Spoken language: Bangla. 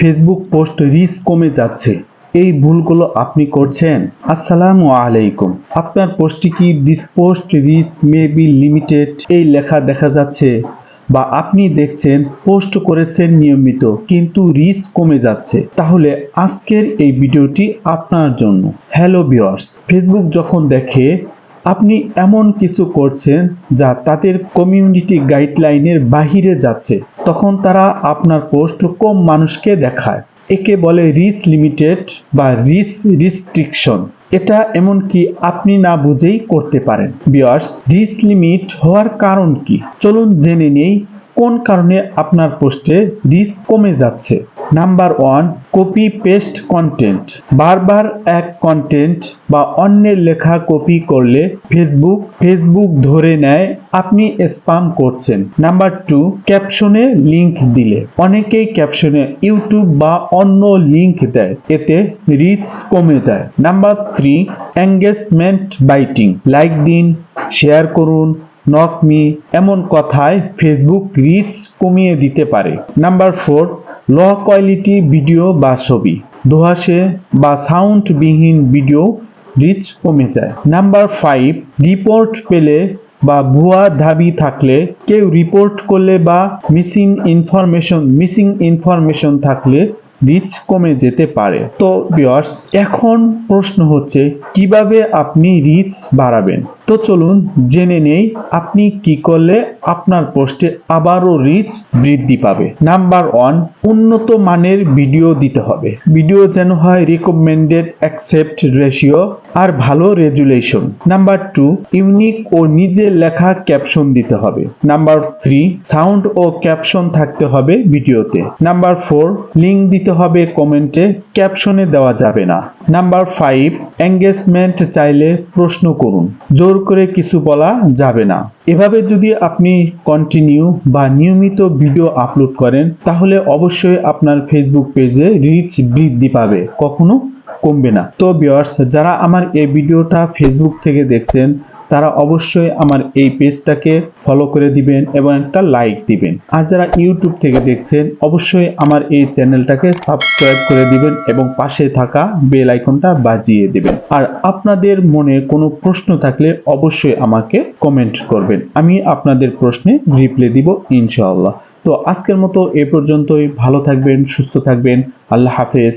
ফেসবুক পোস্ট রিচ কমে যাচ্ছে। এই ভুলগুলো আপনি করছেন। আসসালামু আলাইকুম। আপনার পোস্টটি কি this post reach may be limited এই লেখা দেখা যাচ্ছে বা আপনি দেখছেন পোস্ট করেছেন নিয়মিত, কিন্তু রিচ কমে যাচ্ছে। তাহলে আজকের এই ভিডিওটি আপনার জন্য। হ্যালো ভিউয়ার্স ফেসবুক যখন দেখে আপনি এমন কিছু করছেন যা তাদের কমিউনিটি গাইডলাইনের বাহিরে যাচ্ছে। তখন তারা আপনার পোস্ট কম মানুষকে দেখায়। একে বলে রিচ লিমিটেড বা রিচ রিস্ট্রিকশন এটা এমনকি আপনি না বুঝেই করতে পারেন। বিয়ার্স রিচ লিমিট হওয়ার কারণ কি? চলুন জেনে নেই কোন কারণে আপনার পোস্টে রিচ কমে যাচ্ছে। Number one copy paste content বারবার এক কন্টেন্ট বা অন্যের লেখা কপি করলে ফেসবুক ফেসবুক ধরে নেয়, আপনি স্পাম করছেন। নাম্বার টু ক্যাপশনে লিংক দিলে। অনেকেই ক্যাপশনে ইউটিউব বা অন্য লিংক দেয়, এতে রিচ কমে যায়। Number three engagement baiting like দিন শেয়ার করুন নক মি এমন কথায় ফেসবুক রিচ কমিয়ে দিতে পারে। Number four low quality video বা ছবি। দোহাসে বা সাউন্ডবিহীন ভিডিও রিচ কমে যায়। নাম্বার ফাইভ, রিপোর্ট পেলে বা ভুয়া দাবি থাকলে, কেউ রিপোর্ট করলে বা মিসিং ইনফরমেশন মিসিং ইনফরমেশন থাকলে রিচ কমে যেতে পারে। তো ভিউয়ার্স, এখন প্রশ্ন হচ্ছে, কীভাবে আপনি রিচ বাড়াবেন? তো চলুন জেনে নেই আপনি কি করলে আপনার পোস্টে আবারও রিচ বৃদ্ধি পাবে। নাম্বার ওয়ান উন্নত মানের ভিডিও দিতে হবে। ভিডিও যেন হয় রিকমেন্ডেড অ্যাকসেপ্ট রেশিও আর ভালো রেজুলেশন নাম্বার টু ইউনিক ও নিজে লেখা ক্যাপশন দিতে হবে। নাম্বার থ্রি সাউন্ড ও ক্যাপশন থাকতে হবে ভিডিওতে নাম্বার ফোর লিঙ্ক দিতে হবে কমেন্টে ক্যাপশনে দেওয়া যাবে না। নাম্বার ফাইভ এঙ্গেজমেন্ট চাইলে প্রশ্ন করুন। জোর করে কিছু বলা যাবে না। এভাবে যদি আপনি কন্টিনিউ বা নিয়মিত ভিডিও আপলোড করেন, তাহলে অবশ্যই আপনার ফেসবুক পেজে রিচ বৃদ্ধি পাবে, কখনো কমবে না। তো বিয়ার্স যারা আমার এই ভিডিওটা ফেসবুক থেকে দেখছেন তারা অবশ্যই আমার এই পেজটাকে ফলো করে দিবেন এবং একটা লাইক দিবেন। আর যারা ইউটিউব থেকে দেখছেন, অবশ্যই আমার এই চ্যানেলটাকে সাবস্ক্রাইব করে দিবেন এবং পাশে থাকা বেল আইকনটা বাজিয়ে দিবেন। আর আপনাদের মনে কোনো প্রশ্ন থাকলে অবশ্যই আমাকে কমেন্ট করবেন। আমি আপনাদের প্রশ্নে রিপ্লাই দিব ইনশাআল্লাহ। তো আজকের মতো এ পর্যন্তই। ভালো থাকবেন, সুস্থ থাকবেন। আল্লাহ হাফেজ।